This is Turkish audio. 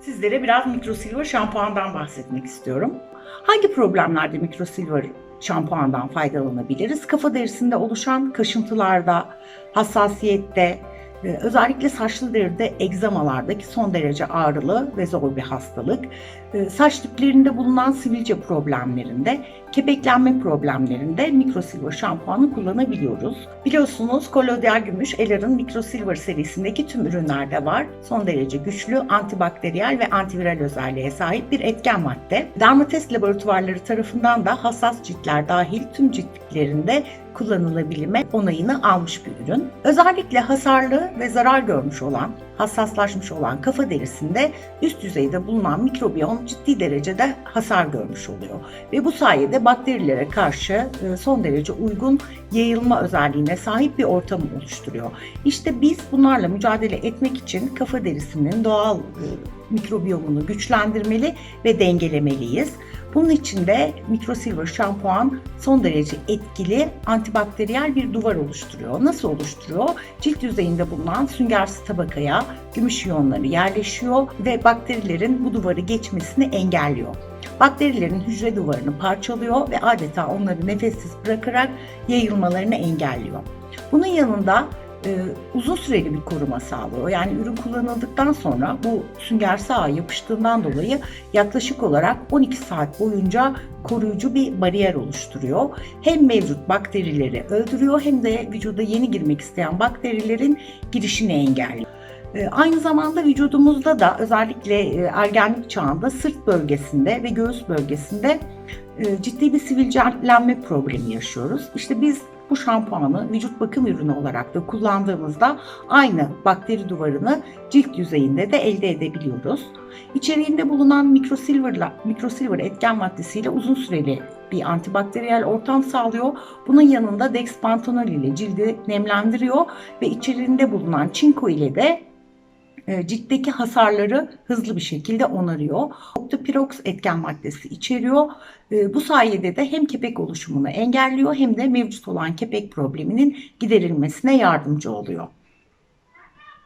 Sizlere biraz microsilver şampuandan bahsetmek istiyorum. Hangi problemlerde microsilver şampuandan faydalanabiliriz? Kafa derisinde oluşan kaşıntılarda, hassasiyette, özellikle saçlı deride egzamalardaki son derece ağrılı ve zor bir hastalık. E, Saç diplerinde bulunan sivilce problemlerinde, kepeklenme problemlerinde microsilver şampuanı kullanabiliyoruz. Biliyorsunuz Collodial Gümüş Elar'ın microsilver serisindeki tüm ürünlerde var. Son derece güçlü, antibakteriyel ve antiviral özelliğe sahip bir etken madde. Dermatest laboratuvarları tarafından da hassas ciltler dahil tüm cilt tiplerinde kullanılabilime onayını almış bir ürün. Özellikle hasarlı ve zarar görmüş olan, hassaslaşmış olan kafa derisinde üst düzeyde bulunan mikrobiyom ciddi derecede hasar görmüş oluyor. Ve bu sayede bakterilere karşı e, son derece uygun yayılma özelliğine sahip bir ortam oluşturuyor. İşte biz bunlarla mücadele etmek için kafa derisinin doğal e, mikrobiyomunu güçlendirmeli ve dengelemeliyiz. Bunun için de microsilver şampuan son derece etkili antibakteriyel bir duvar oluşturuyor. Nasıl oluşturuyor? Cilt yüzeyinde bulunan süngersi tabakaya gümüş iyonları yerleşiyor ve bakterilerin bu duvarı geçmesini engelliyor. Bakterilerin hücre duvarını parçalıyor ve adeta onları nefessiz bırakarak yayılmalarını engelliyor. Bunun yanında e, uzun süreli bir koruma sağlıyor. Yani ürün kullanıldıktan sonra bu sünger sağa yapıştığından dolayı yaklaşık olarak 12 saat boyunca koruyucu bir bariyer oluşturuyor. Hem mevcut bakterileri öldürüyor hem de vücuda yeni girmek isteyen bakterilerin girişini engelliyor. E, Aynı zamanda vücudumuzda da özellikle e, ergenlik çağında sırt bölgesinde ve göğüs bölgesinde e, ciddi bir sivilcelenme problemi yaşıyoruz. İşte biz bu şampuanı vücut bakım ürünü olarak da kullandığımızda aynı bakteri duvarını cilt yüzeyinde de elde edebiliyoruz. İçeriğinde bulunan mikrosilverla, mikrosilver etken maddesiyle uzun süreli bir antibakteriyel ortam sağlıyor. Bunun yanında dexpantanol ile cildi nemlendiriyor ve içeriğinde bulunan çinko ile de ciltteki hasarları hızlı bir şekilde onarıyor. Octopirox etken maddesi içeriyor. E, Bu sayede de hem kepek oluşumunu engelliyor hem de mevcut olan kepek probleminin giderilmesine yardımcı oluyor.